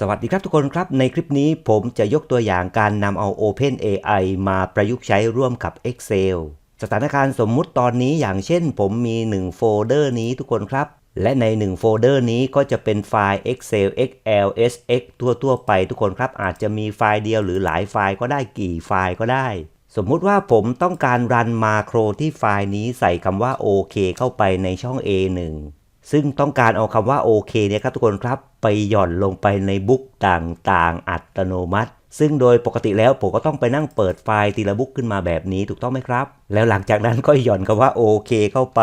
สวัสดีครับทุกคนครับ ในคลิปนี้ผมจะยกตัวอย่างการนำเอา OpenAI มาประยุกต์ใช้ร่วมกับ Excel สถานการณ์สมมุติตอนนี้อย่างเช่น ผมมี 1 โฟลเดอร์นี้ทุกคนครับ และใน 1 โฟลเดอร์นี้ก็จะเป็นไฟล์ Excel XLSX ทั่วทั่วไปทุกคนครับ อาจจะมีไฟล์เดียวหรือหลายไฟล์ก็ได้กี่ไฟล์ก็ได้ สมมุติว่าผมต้องการรันมาโครที่ไฟล์นี้ใส่คำว่า OK เข้าไปในช่อง A1 ซึ่งต้องการเอาคำว่าโอเคเนี่ยครับทุกคนครับ ไปหย่อนลงไปในบุ๊กต่างๆ อัตโนมัติ ซึ่งโดยปกติแล้วผมก็ต้องไปนั่งเปิดไฟล์ทีละบุ๊กขึ้นมาแบบนี้ถูกต้องไหมครับ แล้วหลังจากนั้นก็หย่อนคำว่าโอเคเข้าไป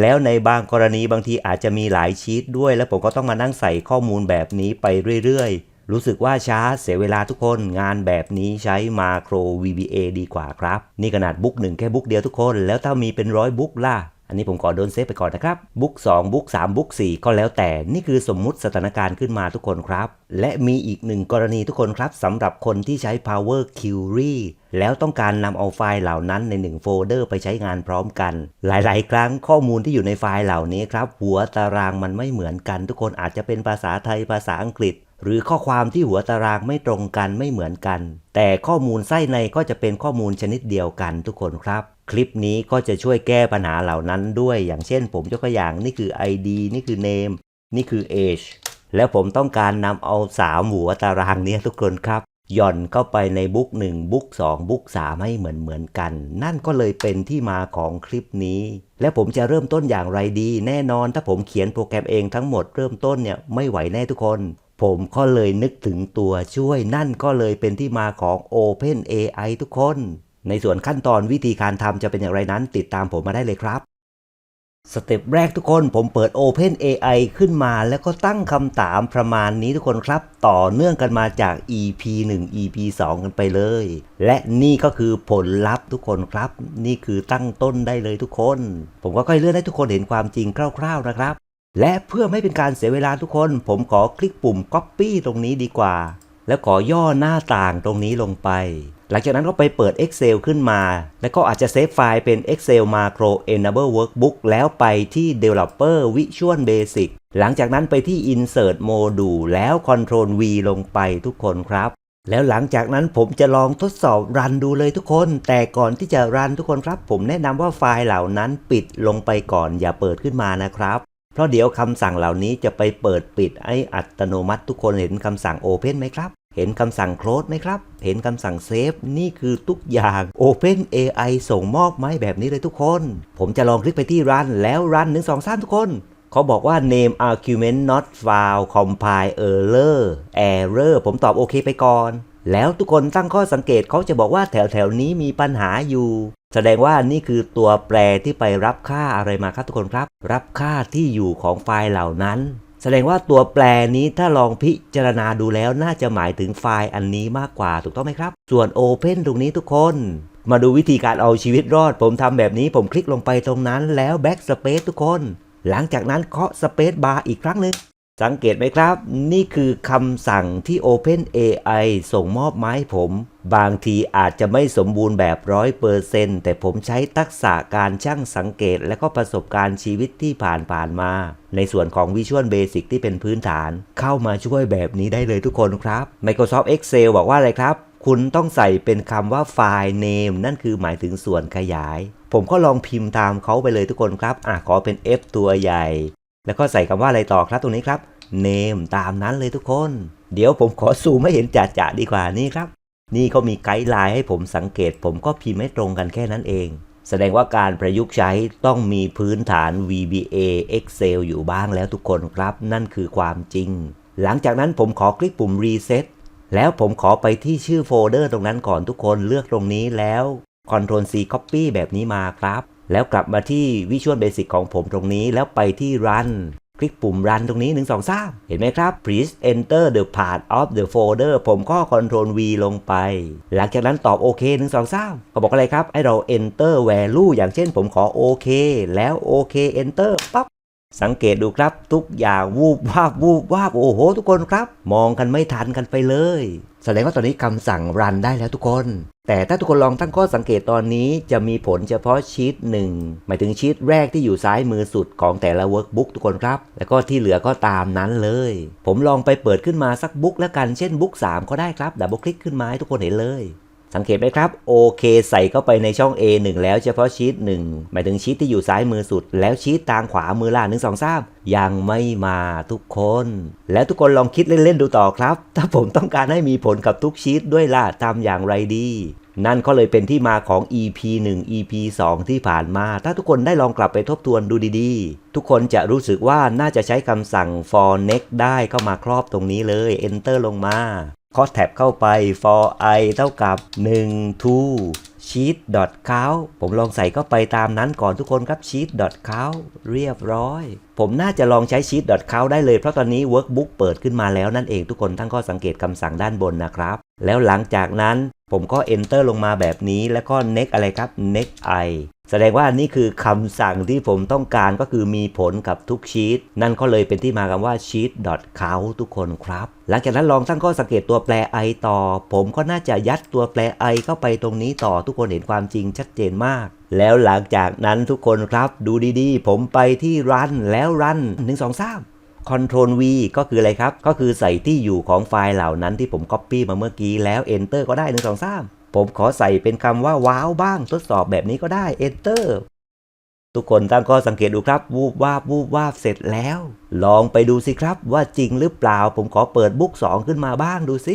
แล้วในบางกรณีบางทีอาจจะมีหลายชีตด้วย แล้วผมก็ต้องมานั่งใส่ข้อมูลแบบนี้ไปเรื่อยๆ รู้สึกว่าช้าเสียเวลาทุกคนงานแบบนี้ใช้มาโคร VBA ดีกว่าครับ นี่ขนาดบุ๊กหนึ่งแค่บุ๊กเดียวทุกคน แล้วถ้ามีเป็นร้อยบุ๊กล่ะ อันนี้ผมขอโดนเซฟไปก่อนนะครับบุ๊ก2บุ๊ก3บุ๊ก4ก็แล้วแต่นี่คือสมมุติสถานการณ์ขึ้นมาทุกคนครับ และมีอีกหนึ่งกรณีทุกคนครับสำหรับคนที่ใช้ Power Query แล้วต้องการนำเอาไฟล์เหล่านั้นใน 1 โฟลเดอร์ไปใช้งานพร้อมกัน หลายๆ ครั้งข้อมูลที่อยู่ในไฟล์เหล่านี้ครับ หัวตารางมันไม่เหมือนกัน ทุกคนอาจจะเป็นภาษาไทยภาษาอังกฤษ หรือข้อความที่หัวตารางไม่ตรงกันไม่เหมือนกัน แต่ข้อมูลไส้ในก็จะเป็นข้อมูลชนิดเดียวกันทุกคนครับ คลิปนี้ก็จะช่วยแก้ปัญหาเหล่านั้นด้วย อย่างเช่นผมยกตัวอย่างนี่คือ ID นี่คือ name นี่คือ age แล้วผมต้องการนำเอา 3 หัวตารางนี้ทุกคนครับหย่อนเข้าไปในบุ๊ก1บุ๊ก2บุ๊ก3ให้เหมือนเหมือนกัน นั่นก็เลยเป็นที่มาของคลิปนี้ และผมจะเริ่มต้นอย่างไรดี แน่นอนถ้าผมเขียนโปรแกรมเองทั้งหมดเริ่มต้นเนี่ยไม่ไหวแน่ทุกคน ผมก็เลยนึกถึงตัวช่วยนั่นก็เลยเป็นที่มาของ OpenAI ทุกคน ในส่วนขั้นตอนวิธีการทำจะเป็นอย่างไรนั้นติดตามผมมาได้เลยครับสเต็ปแรกทุกคนผมเปิด OpenAI ขึ้นมาแล้วก็ตั้งคำถามประมาณนี้ทุกคนครับ ต่อเนื่องกันมาจาก EP 1 EP 2 กันไปเลย และนี่ก็คือผลลัพธ์ทุกคนครับ นี่คือตั้งต้นได้เลยทุกคน ผมก็ค่อยเลื่อนให้ทุกคนเห็นความจริงคร่าวๆนะครับ และเพื่อไม่เป็นการเสียเวลาทุกคน ผมขอคลิกปุ่ม Copy ตรงนี้ดีกว่า แล้วขอย่อหน้าต่างตรงนี้ลงไป หลังจากนั้นก็ไปเปิด Excel ขึ้นมา แล้วก็อาจจะเซฟไฟล์เป็น Excel Macro Enable Workbook แล้วไปที่ Developer Visual Basic หลังจากนั้นไปที่ Insert Module แล้ว Ctrl V ลงไปทุกคนครับ แล้วหลังจากนั้นผมจะลองทดสอบรันดูเลยทุกคน แต่ก่อนที่จะรันทุกคนครับ ผมแนะนำว่าไฟล์เหล่านั้นปิดลงไปก่อนอย่าเปิดขึ้นมานะครับ เพราะเดี๋ยวคำสั่งเหล่านี้จะไปเปิดปิดให้อัตโนมัติทุกคนเห็นคำสั่ง Open ไหมครับ เห็นคำสั่ง Close ไหมครับ เห็นคำสั่ง Save นี่คือทุกอย่าง Open AI ส่งมอบไหมแบบนี้เลยทุกคน ผมจะลองคลิกไปที่ Run แล้ว Run 1 2 3 ทุกคนเขาบอกว่า name argument not found compile error error ผมตอบโอเคไปก่อน แล้วทุกคนตั้งข้อสังเกตเขาจะบอกว่าแถวแถวนี้มีปัญหาอยู่ แสดงว่านี่คือตัวแปรที่ไปรับค่าอะไรมาครับทุกคนครับ รับค่าที่อยู่ของไฟล์เหล่านั้น แสดงว่าตัวแปรนี้ถ้าลองพิจารณาดูแล้วน่าจะหมายถึงไฟล์อันนี้มากกว่าถูกต้องไหมครับ ส่วน Open ตรงนี้ทุกคนมาดูวิธีการเอาชีวิตรอด ผมทำแบบนี้ผมคลิกลงไปตรงนั้นแล้ว Backspace ทุกคน หลังจากนั้นเคาะ Space Bar อีกครั้งหนึ่งสังเกตไหมครับ นี่คือคำสั่งที่ OpenAI ส่งมอบมาให้ผม บางทีอาจจะไม่สมบูรณ์แบบร้อยเปอร์เซนแต่ผมใช้ทักษะการช่างสังเกตและก็ประสบการณ์ชีวิตที่ผ่านผ่านๆมา ในส่วนของ Visual Basic ที่เป็นพื้นฐาน เข้ามาช่วยแบบนี้ได้เลยทุกคนครับ Microsoft Excel บอกว่าอะไรครับ คุณต้องใส่เป็นคำว่าไฟล์ name นั่นคือหมายถึงส่วนขยาย ผมก็ลองพิมพ์ตามเขาไปเลยทุกคนครับอะขอเป็น F ตัวใหญ่ แล้วก็ใส่คำว่าอะไรต่อครับตรงนี้ครับ name ตามนั้นเลยทุกคน เดี๋ยวผมขอซูมให้เห็นจ่าๆดีกว่านี่ครับ นี่เขามีไกด์ไลน์ให้ผมสังเกต ผมก็พิมพ์ให้ตรงกันแค่นั้นเอง แสดงว่าการประยุกต์ใช้ต้องมีพื้นฐาน VBA Excel อยู่บ้างแล้วทุกคนครับ นั่นคือความจริง หลังจากนั้นผมขอคลิกปุ่ม Reset แล้วผมขอไปที่ชื่อโฟลเดอร์ตรงนั้นก่อนทุกคนเลือกตรงนี้แล้ว Ctrl C Copy แบบนี้มาครับ แล้วกลับมาที่ Visual Basic ของผมตรงนี้แล้วไปที่ Run คลิกปุ่ม Run ตรงนี้ 1 2 3 เห็นไหมครับ Please enter the part of the folder ผมก็ control V ลงไป หลังจากนั้นตอบโอเค 1 2 3ก็บอกอะไรครับ ให้เรา enter value อย่างเช่นผมขอโอเค แล้วโอเค enter ปั๊บสังเกตดูครับทุกอย่างวูบวาบวูบวาบโอ้โห ทุกคนครับ มองกันไม่ทันกันไปเลย แสดงว่าตอนนี้คำสั่งรันได้แล้วทุกคน แต่ถ้าทุกคนลองตั้งข้อสังเกตตอนนี้จะมีผลเฉพาะชีตหนึ่งหมายถึงชีตแรกที่อยู่ซ้ายมือสุดของแต่ละเวิร์กบุ๊กทุกคนครับ แล้วก็ที่เหลือก็ตามนั้นเลย ผมลองไปเปิดขึ้นมาสักบุ๊กแล้วกันเช่นบุ๊ก3ก็ได้ครับดับเบิลคลิกขึ้นมาให้ทุกคนเห็นเลยสังเกตไหมครับโอเคใส่เข้าไปในช่อง A1 แล้วเฉพาะชีต1หมายถึงชีตที่อยู่ซ้ายมือสุด แล้วชีตทางขวามือล่างหนึ่งสองสามยังไม่มาทุกคน แล้วทุกคนลองคิดเล่น ๆ ดูต่อครับ ถ้าผมต้องการให้มีผลกับทุกชีตด้วยล่ะทำอย่างไรดี นั่นก็เลยเป็นที่มาของ EP 1 EP 2 ที่ผ่านมา ถ้าทุกคนได้ลองกลับไปทบทวนดูดีๆ ทุกคนจะรู้สึกว่าน่าจะใช้คำสั่ง for next ได้เข้ามาครอบตรงนี้เลย enter ลงมาคอแท็บเข้าไป for i เท่ากับ1 to sheet count ผมลองใส่เข้าไปตามนั้นก่อนทุกคนครับ sheet count เรียบร้อย ผมน่าจะลองใช้ sheet count ได้เลย เพราะตอนนี้ workbook เปิดขึ้นมาแล้วนั่นเองทุกคนตั้งข้อสังเกตคำสั่งด้านบนนะครับแล้วหลังจากนั้น ผมก็ enter ลงมาแบบนี้แล้วก็ next อะไรครับ next i แสดงว่านี่คือคำสั่งที่ผมต้องการก็คือมีผลกับทุกชีตนั่นก็เลยเป็นที่มาคำว่า sheet count ทุกคนครับ หลังจากนั้นลองตั้งข้อสังเกตตัวแปร i ต่อ ผมก็น่าจะยัดตัวแปร i เข้าไปตรงนี้ต่อทุกคนเห็นความจริงชัดเจนมาก แล้วหลังจากนั้นทุกคนครับดูดีๆ ผมไปที่ run แล้ว run 1 2 3 Ctrl V ก็คืออะไรครับ ก็คือใส่ที่อยู่ของไฟล์เหล่านั้นที่ผม Copy มาเมื่อกี้แล้ว Enter ก็ได้1 2 3ผมขอใส่เป็นคำว่าว้าวบ้างทดสอบแบบนี้ก็ได้ Enter ทุกคนตั้งข้อสังเกตดูครับ วูบวาบวูบวาบเสร็จแล้ว ลองไปดูสิครับว่าจริงหรือเปล่า ผมขอเปิดบุ๊ก2ขึ้นมาบ้างดูสิ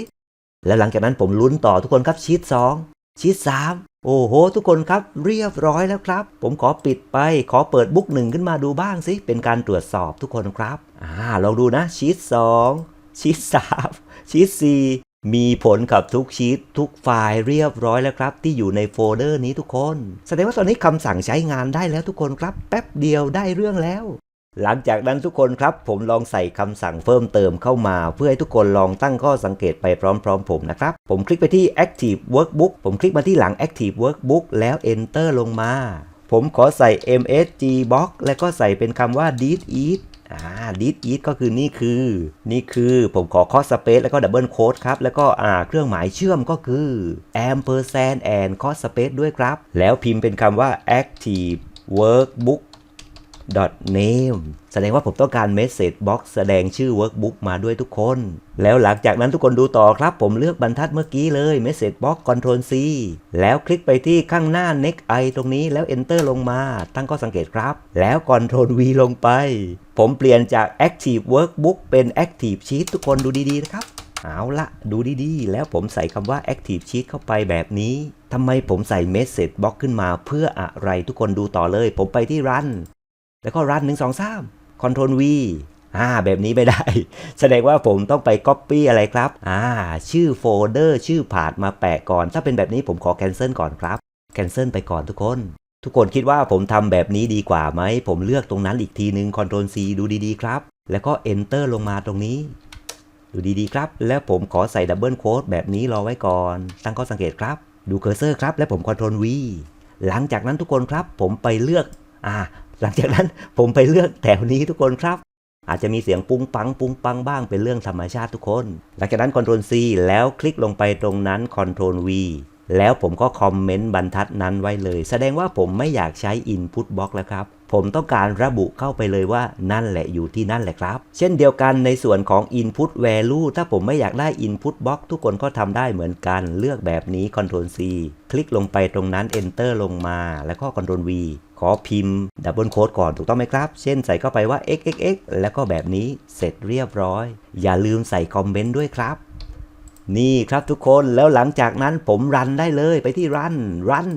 แล้วหลังจากนั้นผมลุ้นต่อทุกคนครับชีต2ชีต3โอ้โห ทุกคนครับเรียบร้อยแล้วครับ ผมขอปิดไปขอเปิดบุ๊กหนึ่งขึ้นมาดูบ้างสิเป็นการตรวจสอบทุกคนครับ อ่าลองดูนะชีต2ชีต3ชีต4มีผลกับทุกชีตทุกไฟล์เรียบร้อยแล้วครับ ที่อยู่ในโฟลเดอร์นี้ทุกคน แสดงว่าตอนนี้คำสั่งใช้งานได้แล้วทุกคนครับ แป๊บเดียวได้เรื่องแล้วหลังจากนั้นทุกคนครับผมลองใส่คำสั่งเพิ่มเติมเข้ามา เพื่อให้ทุกคนลองตั้งข้อสังเกตไปพร้อมๆ ผมนะครับ ผมคลิกไปที่ Active Workbook ผมคลิกมาที่หลัง Active Workbook แล้ว Enter ลงมา ผมขอใส่ MSG box แล้วก็ใส่เป็นคำว่า did eat อ่า this is ก็คือนี่คือ นี่คือผมขอ cross space แล้วก็ double quote ครับ แล้วก็อ่าเครื่องหมายเชื่อมก็คือ ampersand and cross space ด้วยครับ แล้วพิมพ์เป็นคำว่า active workbook name แสดงว่าผมต้องการ message box แสดงชื่อ workbook มาด้วยทุกคน แล้วหลังจากนั้นทุกคนดูต่อครับ ผมเลือกบรรทัดเมื่อกี้เลย message box control C แล้วคลิกไปที่ข้างหน้า next i ตรงนี้แล้ว enter ลงมา ตั้งข้อสังเกตครับ แล้ว control V ลงไป ผมเปลี่ยนจาก active workbook เป็น active sheet ทุกคนดูดีๆนะครับเอาละดูดีๆ แล้วผมใส่คำว่า active sheet เข้าไปแบบนี้ทำไมผมใส่ message box ขึ้นมาเพื่ออะไรทุกคนดูต่อเลย ผมไปที่ run แล้วก็ run 1 2 3 control V อ่าแบบนี้ไม่ได้ แสดงว่าผมต้องไป copy อะไรครับ อ่า ชื่อโฟลเดอร์ชื่อผาดมาแปะก่อน ถ้าเป็นแบบนี้ผมขอ cancel ก่อนครับ cancel ไปก่อนทุกคน ทุกคนคิดว่าผมทำแบบนี้ดีกว่าไหม ผมเลือกตรงนั้นอีกทีหนึ่ง control C ดูดีๆครับ แล้วก็ enter ลงมาตรงนี้ ดูดีๆครับ แล้วผมขอใส่ดับเบิลโค้ดแบบนี้รอไว้ก่อน ตั้งข้อสังเกตครับ ดูเคอร์เซอร์ครับ และผมคอนโทรล V หลังจากนั้นทุกคนครับ ผมไปเลือก อ่า หลังจากนั้นผมไปเลือกแถวนี้ทุกคนครับ อาจจะมีเสียงปุ้งปัง ปุ้งปังบ้างเป็นเรื่องธรรมชาติทุกคน หลังจากนั้น Ctrl C แล้วคลิกลงไปตรงนั้น Ctrl V แล้วผมก็คอมเมนต์บรรทัดนั้นไว้เลย แสดงว่าผมไม่อยากใช้ Input Box แล้วครับ ผมต้องการระบุเข้าไปเลยว่านั่นแหละอยู่ที่นั่นแหละครับ เช่นเดียวกันในส่วนของ Input Value ถ้าผมไม่อยากได้ Input Box ทุกคนก็ทำได้เหมือนกัน เลือกแบบนี้ Ctrl C คลิกลงไปตรงนั้น Enter ลงมา แล้วก็ Ctrl V ขอพิมพ์ดับเบิลโค้ดก่อนถูกต้องไหมครับ เช่นใส่เข้าไปว่า xxx แล้วก็แบบนี้เสร็จเรียบร้อย อย่าลืมใส่คอมเมนต์ด้วยครับ นี่ครับทุกคนแล้วหลังจากนั้นผมรันได้เลยไปที่รันรัน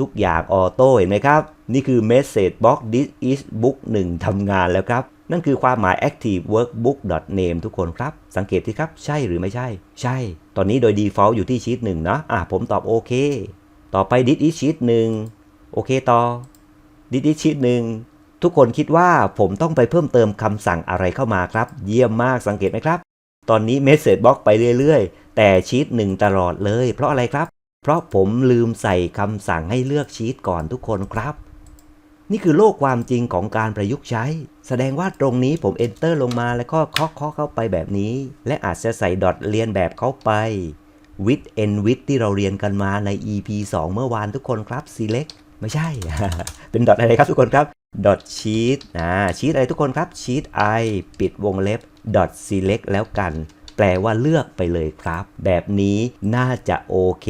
ทุกอย่างออโต้เห็นไหมครับ นี่คือ message box this is book 1ทำงานแล้วครับ นั่นคือความหมาย active workbook name ทุกคนครับ สังเกตที่ครับใช่หรือไม่ใช่ ใช่ ตอนนี้โดย default อยู่ที่ชีตหนึ่งนะอะผมตอบโอเค ต่อไป this is sheet 1โอเคต่อ ดิดิชิตหนึ่งทุกคนคิดว่าผมต้องไปเพิ่มเติมคำสั่งอะไรเข้ามาครับ เยี่ยมมากสังเกตไหมครับ ตอนนี้ Message Box ไปเรื่อยๆ แต่ชีตหนึ่งตลอดเลย เพราะอะไรครับ เพราะผมลืมใส่คำสั่งให้เลือกชีตก่อนทุกคนครับ นี่คือโลกความจริงของการประยุกต์ใช้ แสดงว่าตรงนี้ผม Enter ลงมาแล้วก็เคาะเคาะเข้าไปแบบนี้ และอาจจะใส่ดอทเรียนแบบเข้าไป with and with ที่เราเรียนกันมาใน EP 2 เมื่อวานทุกคนครับ select ไม่ใช่ เป็น dot อะไรครับทุกคนครับ dot sheet อ่า sheet อะไรทุกคนครับ sheet i ปิดวงเล็บ dot select แล้วกัน แปลว่าเลือกไปเลยครับ แบบนี้น่าจะโอเค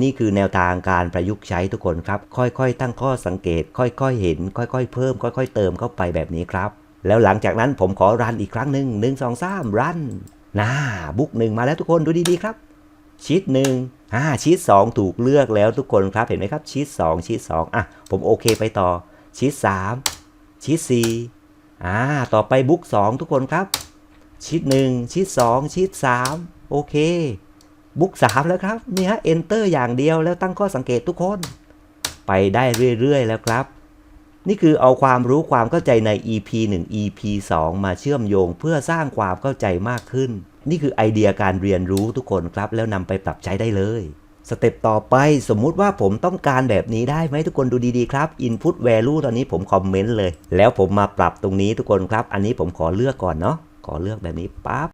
นี่คือแนวทางการประยุกต์ใช้ทุกคนครับ ค่อยๆ ตั้งข้อสังเกต ค่อยๆ เห็น ค่อยๆ เพิ่ม ค่อย ๆ เติมเข้าไปแบบนี้ครับ แล้วหลังจากนั้นผมขอรันอีกครั้งหนึ่งหนึ่งสองสามรันน่าบุ๊กหนึ่งมาแล้วทุกคนดูดีๆครับ ชีตหนึ่งอ่าชีตสองถูกเลือกแล้วทุกคนครับเห็นไหมครับชีตสองชีตสองอะผมโอเคไปต่อชีตสามชีตสี่อ่าต่อไปบุ๊กสองทุกคนครับชีตหนึ่งชีตสองชีตสามโอเคบุ๊กสามแล้วครับนี่ฮะ enter อย่างเดียวแล้วตั้งข้อสังเกตทุกคน ไปได้เรื่อยๆแล้วครับ นี่คือเอาความรู้ความเข้าใจใน EP 1 EP 2 มาเชื่อมโยงเพื่อสร้างความเข้าใจมากขึ้น นี่คือไอเดียการเรียนรู้ทุกคนครับ แล้วนำไปปรับใช้ได้เลยสเต็ปต่อไปสมมุติว่าผมต้องการแบบนี้ได้ไหมทุกคนดูดีๆครับ Input Value ตอนนี้ผมคอมเมนต์เลย แล้วผมมาปรับตรงนี้ทุกคนครับ อันนี้ผมขอเลือกก่อนเนาะขอเลือกแบบนี้ปั๊บ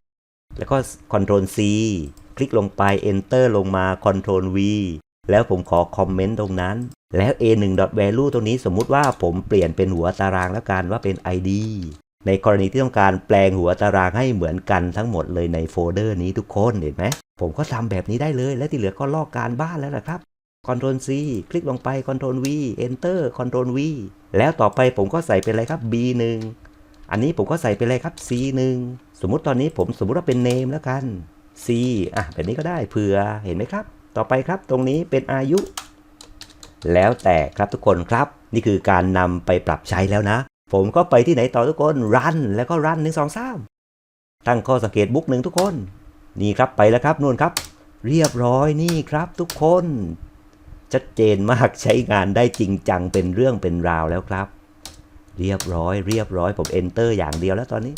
แล้วก็ Ctrl C คลิกลงไป Enter ลงมา Ctrl V แล้วผมขอคอมเมนต์ตรงนั้น แล้ว a1.value ตรงนี้สมมุติว่าผมเปลี่ยนเป็นหัวตารางแล้วกันว่าเป็น id ในกรณีที่ต้องการแปลงหัวตารางให้เหมือนกันทั้งหมดเลยในโฟลเดอร์นี้ทุกคนเห็นไหม ผมก็ทำแบบนี้ได้เลย และที่เหลือก็ลอกการบ้านแล้วนะครับ Ctrl C คลิกลงไป Ctrl V Enter Ctrl V แล้วต่อไปผมก็ใส่เป็นอะไรครับ B1 อันนี้ผมก็ใส่เป็นอะไรครับ C1 สมมุติตอนนี้ผมสมมุติว่าเป็น name แล้วกัน C อะแบบนี้ก็ได้เผื่อเห็นไหมครับ ต่อไปครับตรงนี้เป็นอายุ แล้วแต่ครับทุกคนครับ นี่คือการนำไปปรับใช้แล้วนะ ผมก็ไปที่ไหนต่อทุกคนรันแล้วก็รันหนึ่งสองสามตั้งข้อสังเกตบุ๊กหนึ่งทุกคน นี่ครับไปแล้วครับนู่นครับ เรียบร้อยนี่ครับทุกคน ชัดเจนมากใช้งานได้จริงจังเป็นเรื่องเป็นราวแล้วครับ เรียบร้อย เรียบร้อยผม enter อย่างเดียวแล้วตอนนี้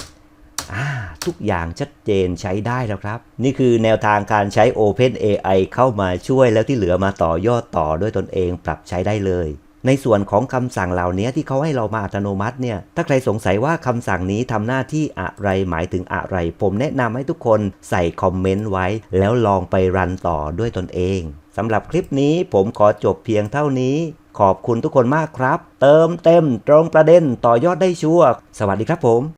อ่าทุกอย่างชัดเจนใช้ได้แล้วครับ นี่คือแนวทางการใช้ Open AI เข้ามาช่วยแล้วที่เหลือมาต่อยอดต่อด้วยตนเองปรับใช้ได้เลย ในส่วนของคำสั่งเหล่านี้ที่เขาให้เรามาอัตโนมัติเนี่ย ถ้าใครสงสัยว่าคำสั่งนี้ทำหน้าที่อะไรหมายถึงอะไร ผมแนะนำให้ทุกคนใส่คอมเมนต์ไว้ แล้วลองไปรันต่อด้วยตนเองสำหรับคลิปนี้ผมขอจบเพียงเท่านี้ ขอบคุณทุกคนมากครับ เติมเต็มตรงประเด็นต่อยอดได้ชัวร์สวัสดีครับผม